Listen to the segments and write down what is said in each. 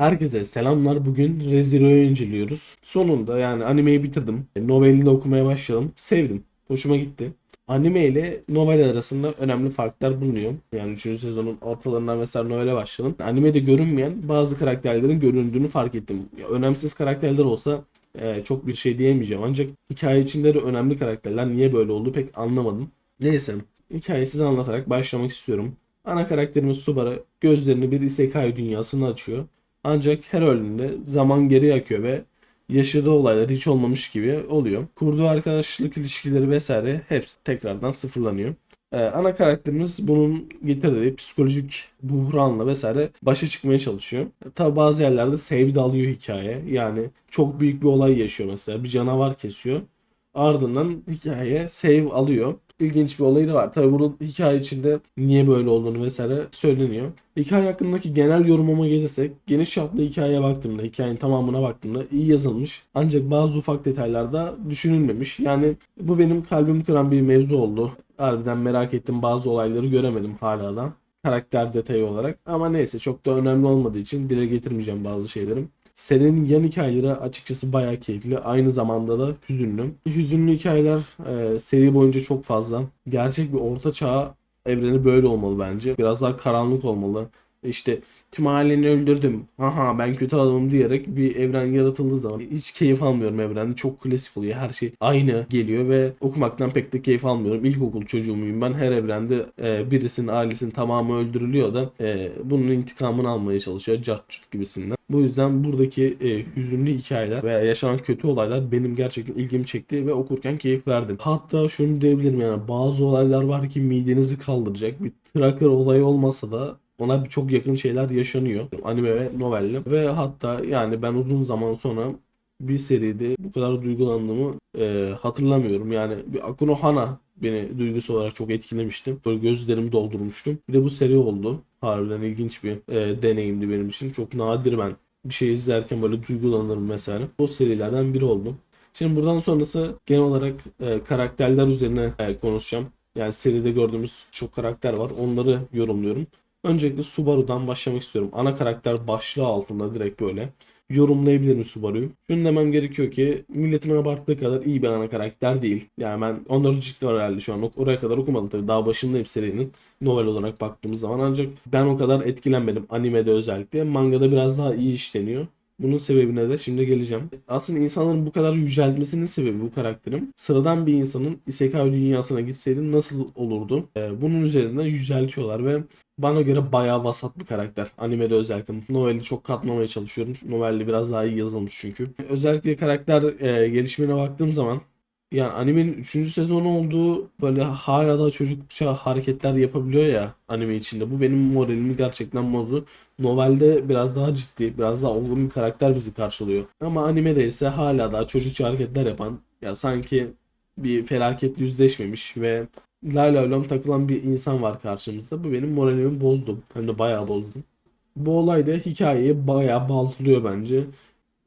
Herkese selamlar. Bugün ReZero'yu inceliyoruz. Sonunda yani animeyi bitirdim. Novelini de okumaya başladım. Sevdim. Hoşuma gitti. Anime ile novel arasında önemli farklar bulunuyor. Yani 3. sezonun ortalarından mesela novele başladım. Animede görünmeyen bazı karakterlerin göründüğünü fark ettim. Ya, önemsiz karakterler olsa e, çok bir şey diyemeyeceğim. Ancak hikaye içinde de önemli karakterler niye böyle oldu pek anlamadım. Neyse hikayeyi size anlatarak başlamak istiyorum. Ana karakterimiz Subaru gözlerini bir isekai dünyasına açıyor. Ancak her öldüğünde zaman geri akıyor ve yaşadığı olaylar hiç olmamış gibi oluyor. Kurduğu arkadaşlık ilişkileri vesaire hepsi tekrardan sıfırlanıyor. Ee, ana karakterimiz bunun getirdiği psikolojik buhranla vesaire başa çıkmaya çalışıyor. Tabi bazı yerlerde save de alıyor hikaye. Yani çok büyük bir olay yaşıyor mesela. Bir canavar kesiyor. Ardından hikaye save alıyor. İlginç bir olayı da var. Tabi bunun hikaye içinde niye böyle olduğunu vesaire söyleniyor. Hikaye hakkındaki genel yorumuma gelirsek geniş çaplı hikayeye baktığımda, hikayenin tamamına baktığımda iyi yazılmış. Ancak bazı ufak detaylarda düşünülmemiş. Yani bu benim kalbimi kıran bir mevzu oldu. Harbiden merak ettim bazı olayları göremedim hala da. Karakter detayı olarak. Ama neyse çok da önemli olmadığı için dile getirmeyeceğim bazı şeylerim. Serinin yan hikayeleri açıkçası bayağı keyifli. Aynı zamanda da hüzünlü. Hüzünlü hikayeler e, seri boyunca çok fazla. Gerçek bir orta çağ evreni böyle olmalı bence. Biraz daha karanlık olmalı. İşte tüm aileni öldürdüm. Aha ben kötü adamım diyerek bir evren yaratıldığı zaman hiç keyif almıyorum evrende. Çok klasik oluyor. Her şey aynı geliyor ve okumaktan pek de keyif almıyorum. İlkokul çocuğu muyum ben? Her evrende e, birisinin ailesinin tamamı öldürülüyor da e, bunun intikamını almaya çalışıyor. Cart gibisinden. Bu yüzden buradaki e, hüzünlü hikayeler veya yaşanan kötü olaylar benim gerçekten ilgimi çekti ve okurken keyif verdim. Hatta şunu diyebilirim yani bazı olaylar var ki midenizi kaldıracak. Bir tracker olayı olmasa da ona çok yakın şeyler yaşanıyor. Anime ve novelle. Ve hatta yani ben uzun zaman sonra bir seride bu kadar duygulandığımı e, hatırlamıyorum. Yani bir Akuno Hana beni duygusu olarak çok etkilemişti. Böyle gözlerimi doldurmuştum. Bir de bu seri oldu. Harbiden ilginç bir e, deneyimdi benim için. Çok nadir ben bir şey izlerken böyle duygulanırım mesela. O serilerden biri oldu. Şimdi buradan sonrası genel olarak e, karakterler üzerine e, konuşacağım. Yani seride gördüğümüz çok karakter var. Onları yorumluyorum. Öncelikle Subaru'dan başlamak istiyorum. Ana karakter başlığı altında direkt böyle yorumlayabilirim Subaru'yu. Şunu demem gerekiyor ki milletin abarttığı kadar iyi bir ana karakter değil. Yani ben onları ciddi var herhalde şu an. Oraya kadar okumadım tabii. Daha başındayım serinin novel olarak baktığımız zaman. Ancak ben o kadar etkilenmedim. Animede özellikle. Mangada biraz daha iyi işleniyor. Bunun sebebine de şimdi geleceğim. Aslında insanların bu kadar yüceltmesinin sebebi bu karakterim. Sıradan bir insanın isekai dünyasına gitseydi nasıl olurdu? Ee, bunun üzerinden yüceltiyorlar ve bana göre bayağı vasat bir karakter. Animede özellikle. Noveli çok katmamaya çalışıyorum. Novelde biraz daha iyi yazılmış çünkü. Özellikle karakter e, gelişimine baktığım zaman yani animenin 3. sezonu olduğu böyle hala da çocukça hareketler yapabiliyor ya anime içinde. Bu benim moralimi gerçekten bozdu. Novelde biraz daha ciddi, biraz daha olgun bir karakter bizi karşılıyor. Ama animede ise hala daha çocukça hareketler yapan ya sanki bir felaketle yüzleşmemiş ve lay lay takılan bir insan var karşımızda. Bu benim moralimi bozdu. Hem de bayağı bozdu. Bu olay da hikayeyi bayağı baltalıyor bence.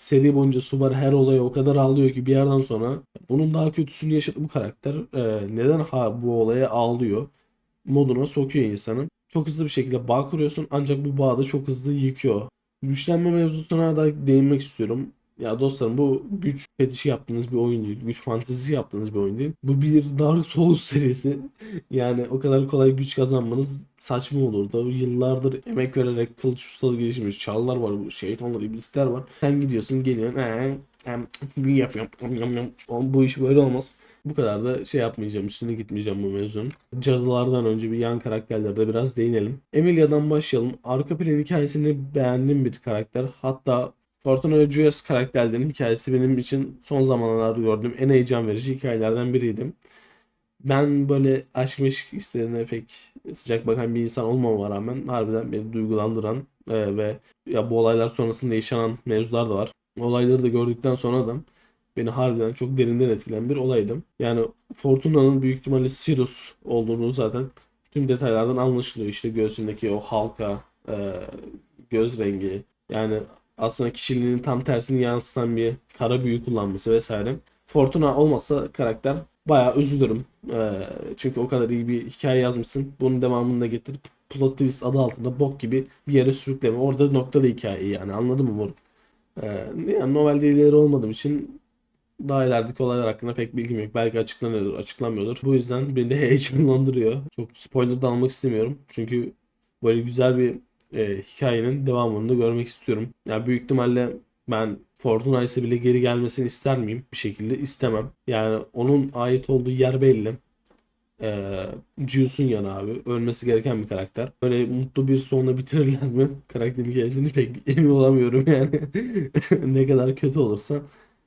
Seri boyunca Subaru her olaya o kadar ağlıyor ki bir yerden sonra bunun daha kötüsünü yaşadı bu karakter. Ee, neden ha bu olaya ağlıyor? Moduna sokuyor insanı. Çok hızlı bir şekilde bağ kuruyorsun ancak bu bağı da çok hızlı yıkıyor. Güçlenme mevzusuna da değinmek istiyorum. Ya dostlarım bu güç fetişi yaptığınız bir oyun değil. Güç fantezisi yaptığınız bir oyun değil. Bu bir Dark Souls serisi. Yani o kadar kolay güç kazanmanız saçma olurdu. Yıllardır emek vererek kılıç ustalığı gelişmiş. Çağlar var, şeytanlar, iblisler var. Sen gidiyorsun geliyorsun. Ee, hem büyü yapıyorum. Yam, yam. Bu iş böyle olmaz. Bu kadar da şey yapmayacağım. Üstüne gitmeyeceğim bu mevzunun. Cadılardan önce bir yan karakterlerde biraz değinelim. Emilia'dan başlayalım. Arka plan hikayesini beğendiğim bir karakter. Hatta Fortuna Julius karakterlerinin hikayesi benim için son zamanlarda gördüğüm en heyecan verici hikayelerden biriydi. Ben böyle aşk meşk hislerine pek sıcak bakan bir insan olmama rağmen harbiden beni duygulandıran e, ve ya bu olaylar sonrasında yaşanan mevzular da var. Olayları da gördükten sonra da beni harbiden çok derinden etkilen bir olaydı. Yani Fortuna'nın büyük ihtimalle Sirius olduğunu zaten tüm detaylardan anlaşılıyor. İşte göğsündeki o halka, e, göz rengi. Yani aslında kişiliğinin tam tersini yansıtan bir kara büyü kullanması vesaire. Fortuna olmasa karakter bayağı üzülürüm. Ee, çünkü o kadar iyi bir hikaye yazmışsın. Bunun devamını da getirip plot twist adı altında bok gibi bir yere sürükleme. Orada noktada hikayeyi yani anladın mı moruk? Ee, yani novelde ileri olmadığım için daha ilerideki olaylar hakkında pek bilgim yok. Belki açıklanıyordur, açıklanmıyordur. Bu yüzden beni heyecanlandırıyor. Çok spoiler da almak istemiyorum. Çünkü böyle güzel bir e, hikayenin devamını da görmek istiyorum. Yani büyük ihtimalle ben Fortnite'se bile geri gelmesini ister miyim? Bir şekilde istemem. Yani onun ait olduğu yer belli. Ee, Juice'un yanı abi. Ölmesi gereken bir karakter. Böyle mutlu bir sonla bitirirler mi? Karakterin hikayesini pek emin olamıyorum yani. Ne kadar kötü olursa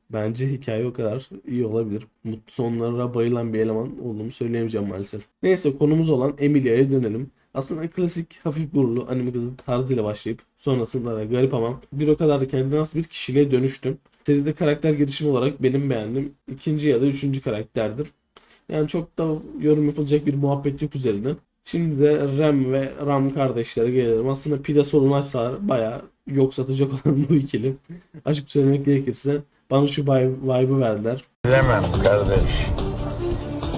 bence hikaye o kadar iyi olabilir. Mutlu sonlara bayılan bir eleman olduğumu söyleyemeyeceğim maalesef. Neyse konumuz olan Emilia'ya dönelim. Aslında klasik hafif gururlu anime kızı tarzıyla başlayıp sonrasında da garip ama bir o kadar da kendine has bir kişiliğe dönüştüm. Seride karakter gelişimi olarak benim beğendiğim ikinci ya da üçüncü karakterdir. Yani çok da yorum yapılacak bir muhabbet yok üzerine. Şimdi de Rem ve Ram kardeşlere gelelim. Aslında pide sorunu açsalar bayağı yok satacak olan bu ikili. Açık söylemek gerekirse bana şu vibe- vibe'ı verdiler. Bilemem kardeş.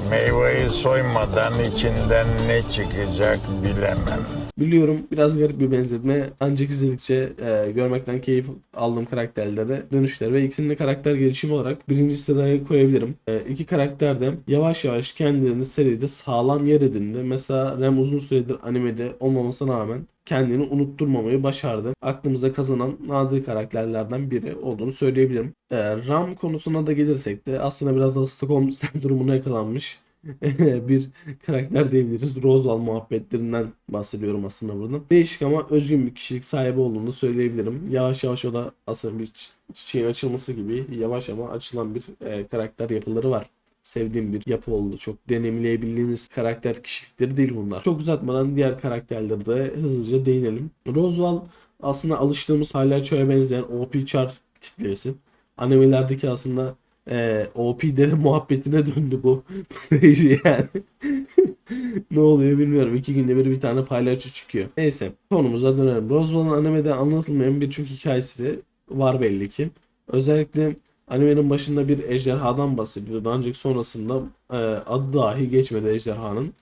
Meyveyi soymadan içinden ne çıkacak bilemem. Biliyorum biraz garip bir benzetme ancak izledikçe e, görmekten keyif aldığım karakterlere dönüşler ve ikisini de karakter gelişimi olarak birinci sıraya koyabilirim. E, iki karakter de yavaş yavaş kendilerini seride sağlam yer edindi. Mesela Rem uzun süredir animede olmamasına rağmen kendini unutturmamayı başardı. Aklımıza kazanan nadir karakterlerden biri olduğunu söyleyebilirim. E, Ram konusuna da gelirsek de aslında biraz da Stockholm sendromuna yakalanmış bir karakter diyebiliriz. Roswell muhabbetlerinden bahsediyorum aslında burada. Değişik ama özgün bir kişilik sahibi olduğunu söyleyebilirim. Yavaş yavaş o da aslında bir çi- çiçeğin açılması gibi yavaş ama açılan bir e, karakter yapıları var. Sevdiğim bir yapı oldu. Çok deneyimleyebildiğimiz karakter kişilikleri değil bunlar. Çok uzatmadan diğer karakterlere de hızlıca değinelim. Roswell aslında alıştığımız palyaçoya benzeyen OP Char tiplemesi. Animelerdeki aslında e, OP dere muhabbetine döndü bu seyirci yani. ne oluyor bilmiyorum. İki günde bir bir tane palyaço çıkıyor. Neyse konumuza dönelim. Roswell'ın animede anlatılmayan birçok hikayesi de var belli ki. Özellikle animenin başında bir ejderhadan bahsediyordu. Ancak sonrasında e, adı dahi geçmedi ejderhanın.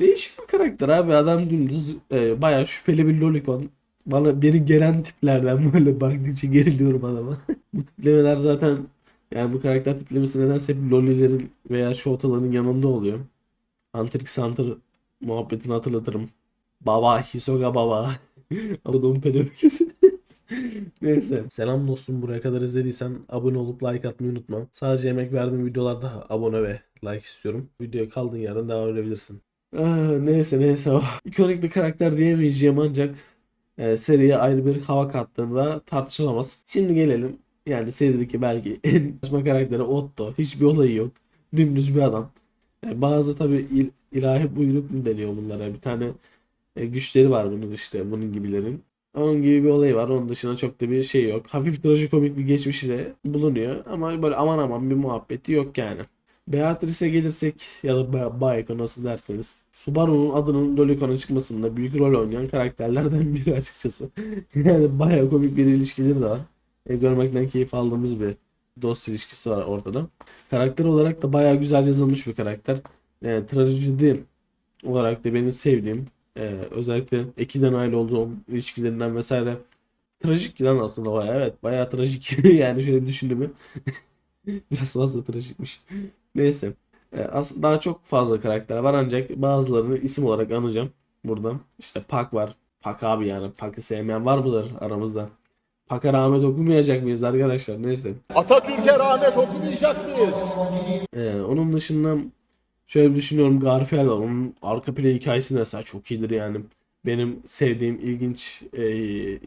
Değişik bir karakter abi. Adam dümdüz e, bayağı şüpheli bir lolikon. Bana beni geren tiplerden böyle baktıkça geriliyorum adama. Bu tiplemeler zaten yani bu karakter tiplemesi nedense hep lolilerin veya şotaların yanında oluyor. Hunter Hunter muhabbetini hatırlatırım. Baba, Hisoga baba. Adamın pedofilisi. Neyse. Selam dostum buraya kadar izlediysen abone olup like atmayı unutma. Sadece emek verdiğim videolarda abone ve like istiyorum. Videoya kaldığın yerden devam edebilirsin. Ah, neyse neyse. Oh. İkonik bir karakter diyemeyeceğim ancak e, seriye ayrı bir hava kattığında tartışılamaz. Şimdi gelelim yani serideki belki en saçma karakteri Otto. Hiçbir olayı yok. Dümdüz bir adam. E, bazı tabi il, ilahi buyruk mu deniyor bunlara. Bir tane e, güçleri var bunun işte bunun gibilerin. Onun gibi bir olayı var. Onun dışında çok da bir şey yok. Hafif trajikomik bir geçmişi de bulunuyor. Ama böyle aman aman bir muhabbeti yok yani. Beatrice'e gelirsek ya da Ba- Bayeko nasıl derseniz. Subaru'nun adının Lolicon'a çıkmasında büyük rol oynayan karakterlerden biri açıkçası. Yani bayağı komik bir ilişkileri de var. Görmekten keyif aldığımız bir dost ilişkisi var ortada. Karakter olarak da bayağı güzel yazılmış bir karakter. E, trajedi olarak da benim sevdiğim e, özellikle Eki'den aile olduğum ilişkilerinden vesaire trajik lan aslında bayağı evet bayağı trajik yani şöyle bir düşündüğümü biraz fazla trajikmiş. Neyse. E, aslında daha çok fazla karakter var ancak bazılarını isim olarak anacağım burada. İşte Pak var. Pak abi yani Pak'ı sevmeyen var mıdır aramızda? Pak'a rahmet okumayacak mıyız arkadaşlar? Neyse. Atatürk'e rahmet okumayacak mıyız? Ee, onun dışında şöyle bir düşünüyorum Garfield var. Onun arka plan hikayesi mesela çok iyidir yani. Benim sevdiğim ilginç e,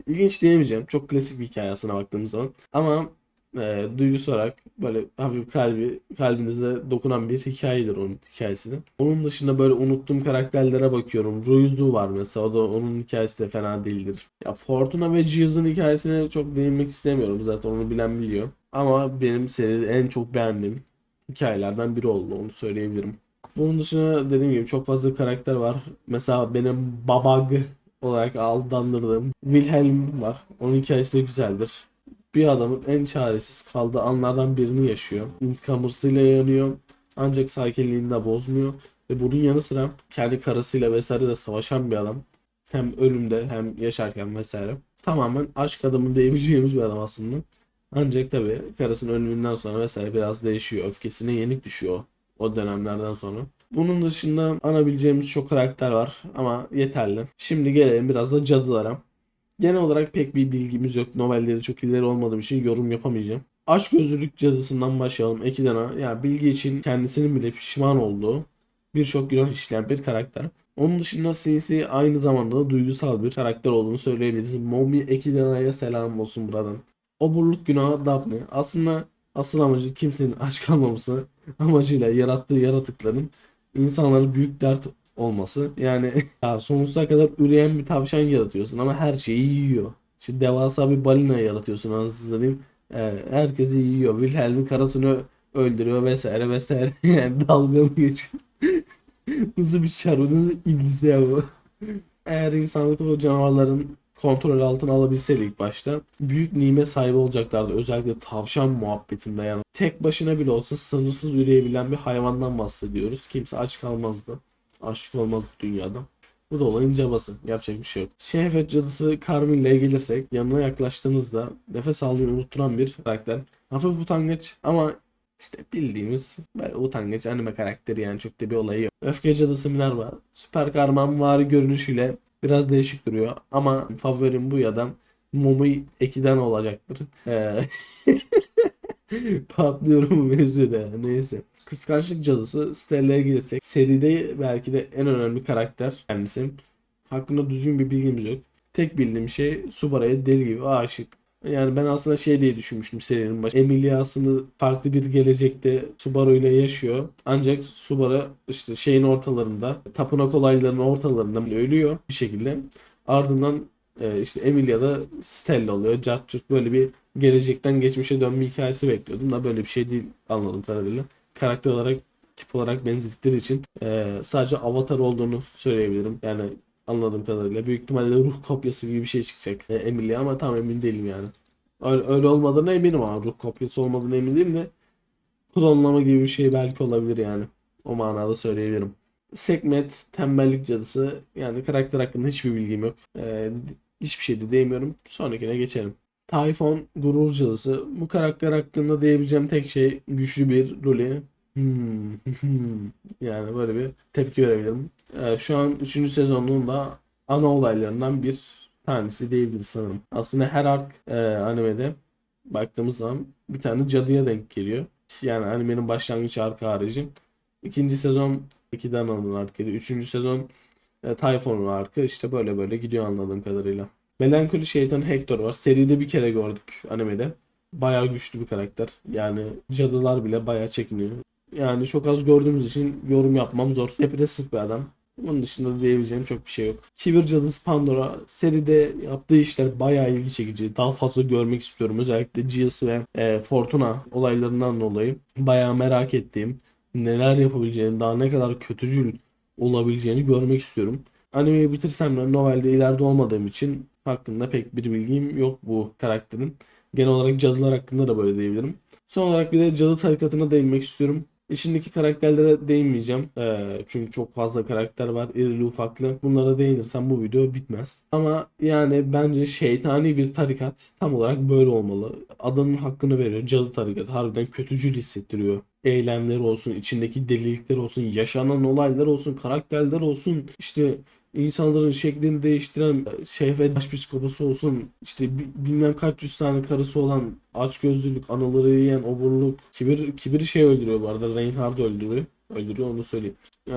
ilginç diyemeyeceğim. Çok klasik bir hikaye aslına baktığımız zaman. Ama e, duygusu olarak böyle hafif kalbi kalbinize dokunan bir hikayedir onun hikayesi de. Onun dışında böyle unuttuğum karakterlere bakıyorum. Ruizdu var mesela. O da onun hikayesi de fena değildir. Ya Fortuna ve Gears'ın hikayesine çok değinmek istemiyorum. Zaten onu bilen biliyor. Ama benim seride en çok beğendiğim hikayelerden biri oldu. Onu söyleyebilirim. Bunun dışında dediğim gibi çok fazla karakter var. Mesela benim Babag olarak aldandırdığım Wilhelm var. Onun hikayesi de güzeldir. Bir adamın en çaresiz kaldığı anlardan birini yaşıyor. İntikam hırsıyla yanıyor. Ancak sakinliğini de bozmuyor. Ve bunun yanı sıra kendi karısıyla vesaire de savaşan bir adam. Hem ölümde hem yaşarken vesaire. Tamamen aşk adamı diyebileceğimiz bir adam aslında. Ancak tabii karısının ölümünden sonra vesaire biraz değişiyor. Öfkesine yenik düşüyor o dönemlerden sonra. Bunun dışında anabileceğimiz çok karakter var ama yeterli. Şimdi gelelim biraz da cadılara. Genel olarak pek bir bilgimiz yok. Novelleri çok ileri olmadığım için yorum yapamayacağım. Aşk gözlülük cadısından başlayalım. Ekidana yani bilgi için kendisinin bile pişman olduğu birçok günah işleyen bir karakter. Onun dışında Sinsi aynı zamanda da duygusal bir karakter olduğunu söyleyebiliriz. Momi Ekidana'ya selam olsun buradan. Oburluk günahı Daphne. Aslında asıl amacı kimsenin aç kalmaması amacıyla yarattığı yaratıkların insanlara büyük dert olması. Yani ya sonsuza kadar üreyen bir tavşan yaratıyorsun ama her şeyi yiyor. İşte devasa bir balina yaratıyorsun anasını satayım. Ee, herkesi yiyor. Wilhelm'in karısını öldürüyor vesaire vesaire. Yani dalga mı geçiyor? Nasıl bir çarpı, nasıl bir iblis ya bu? Eğer insanlık o canavarların kontrol altına alabilseydi ilk başta büyük nimet sahibi olacaklardı. Özellikle tavşan muhabbetinde yani. Tek başına bile olsa sınırsız üreyebilen bir hayvandan bahsediyoruz. Kimse aç kalmazdı. Aşık olmazdı dünyada. Bu da olayın cabası. Yapacak bir şey yok. Şehvet cadısı Carmille'ye gelirsek yanına yaklaştığınızda nefes almayı unutturan bir karakter. Hafif utangaç ama işte bildiğimiz böyle utangaç anime karakteri yani çok da bir olayı yok. Öfke cadısı Minerva süper kahraman vari görünüşüyle biraz değişik duruyor ama favorim bu adam Momi Eki'den olacaktır. Ee, Patlıyorum mevzuda ya. Neyse. Kıskançlık cadısı Stella'ya gelirsek seride belki de en önemli karakter kendisi. Hakkında düzgün bir bilgimiz yok. Tek bildiğim şey Subaru'ya deli gibi aşık. Yani ben aslında şey diye düşünmüştüm serinin başı. Emilia aslında farklı bir gelecekte Subaru ile yaşıyor. Ancak Subaru işte şeyin ortalarında, tapınak olaylarının ortalarında ölüyor bir şekilde. Ardından e, işte Emilia da Stella oluyor. Cart curt böyle bir gelecekten geçmişe dönme hikayesi bekliyordum da böyle bir şey değil anladığım kadarıyla. Karakter olarak tip olarak benzedikleri için e, sadece avatar olduğunu söyleyebilirim. Yani anladığım kadarıyla. Büyük ihtimalle ruh kopyası gibi bir şey çıkacak e, Emilia ama tam emin değilim yani. Öyle, öyle olmadığına eminim ama ruh kopyası olmadığına emin değilim de klonlama gibi bir şey belki olabilir yani. O manada söyleyebilirim. Sekmet, tembellik cadısı. Yani karakter hakkında hiçbir bilgim yok. E, hiçbir şey de diyemiyorum. Sonrakine geçelim. Tayfon gurur cadısı. Bu karakter hakkında diyebileceğim tek şey güçlü bir rolü. Hmm. yani böyle bir tepki verebilirim. Ee, şu an 3. sezonun da ana olaylarından bir tanesi diyebiliriz sanırım. Aslında her ark e, animede baktığımız zaman bir tane cadıya denk geliyor. Yani animenin başlangıç arka harici. İkinci sezon 2'den alınan arkaydı. Üçüncü sezon e, Tayfon'un arkı. İşte böyle böyle gidiyor anladığım kadarıyla. Melankoli şeytan Hector var. Seride bir kere gördük animede. Bayağı güçlü bir karakter. Yani cadılar bile bayağı çekiniyor. Yani çok az gördüğümüz için yorum yapmam zor. Depresif bir adam. Bunun dışında da diyebileceğim çok bir şey yok. Kibir Cadısı Pandora seride yaptığı işler bayağı ilgi çekici. Daha fazla görmek istiyorum. Özellikle Gius ve e, Fortuna olaylarından dolayı bayağı merak ettiğim neler yapabileceğini, daha ne kadar kötücül olabileceğini görmek istiyorum. Animeyi bitirsem de novelde ileride olmadığım için hakkında pek bir bilgim yok bu karakterin. Genel olarak cadılar hakkında da böyle diyebilirim. Son olarak bir de cadı tarikatına değinmek istiyorum. İçindeki karakterlere değinmeyeceğim. Ee, çünkü çok fazla karakter var. irili ufaklı. Bunlara değinirsem bu video bitmez. Ama yani bence şeytani bir tarikat tam olarak böyle olmalı. Adamın hakkını veriyor. Cadı tarikat. Harbiden kötücül hissettiriyor. Eylemleri olsun, içindeki delilikler olsun, yaşanan olaylar olsun, karakterler olsun. İşte insanların şeklini değiştiren şehvet başpiskoposu olsun işte bi- bilmem kaç yüz tane karısı olan açgözlülük, anaları yiyen oburluk, kibir, kibir şey öldürüyor bu arada Reinhard'ı öldürüyor. Öldürüyor onu söyleyeyim. Ee,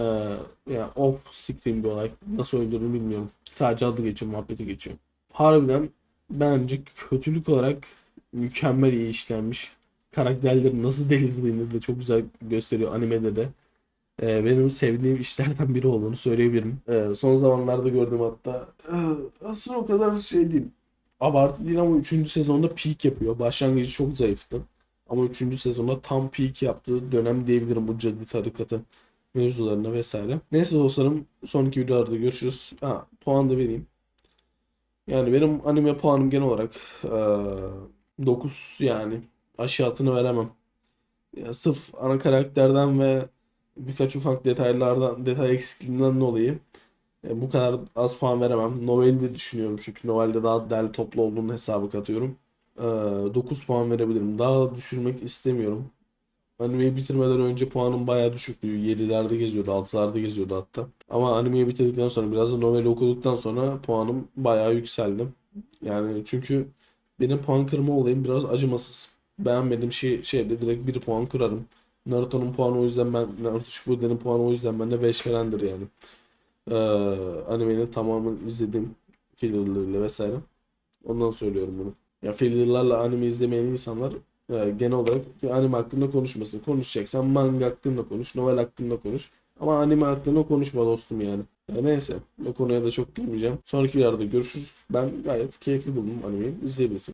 ya off siktiğim bir olay. Nasıl öldürdüğünü bilmiyorum. Sadece adı geçiyor, muhabbeti geçiyor. Harbiden bence kötülük olarak mükemmel iyi işlenmiş. Karakterlerin nasıl delirdiğini de çok güzel gösteriyor animede de. Ee, benim sevdiğim işlerden biri olduğunu söyleyebilirim. Ee, son zamanlarda gördüğüm hatta e, aslında o kadar şey değil. Abartı değil ama 3. sezonda peak yapıyor. Başlangıcı çok zayıftı. Ama 3. sezonda tam peak yaptığı dönem diyebilirim bu cadı tarikatı mevzularına vesaire. Neyse dostlarım sonraki videolarda görüşürüz. Ha, puan da vereyim. Yani benim anime puanım genel olarak e, 9 yani aşağısını veremem. Ya, sırf ana karakterden ve birkaç ufak detaylardan, detay eksikliğinden dolayı E, bu kadar az puan veremem. Noveli de düşünüyorum çünkü novelde daha değerli toplu olduğunu hesaba katıyorum. E, 9 puan verebilirim. Daha düşürmek istemiyorum. Animeyi bitirmeden önce puanım bayağı düşüktü. 7'lerde geziyordu, 6'larda geziyordu hatta. Ama animeyi bitirdikten sonra biraz da noveli okuduktan sonra puanım bayağı yükseldi. Yani çünkü benim puan kırma olayım biraz acımasız. Beğenmediğim şey şeyde direkt 1 puan kırarım. Naruto'nun puanı o yüzden ben Naruto Shippuden'in puanı o yüzden bende 5 falandır yani. Ee, animenin tamamını izledim fillerleriyle vesaire. Ondan söylüyorum bunu. Ya fillerlerle anime izlemeyen insanlar e, genel olarak anime hakkında konuşmasın. Konuşacaksan manga hakkında konuş, novel hakkında konuş. Ama anime hakkında konuşma dostum yani. E, neyse o konuya da çok girmeyeceğim. Sonraki videoda görüşürüz. Ben gayet keyifli buldum animeyi. İzleyebilirsin.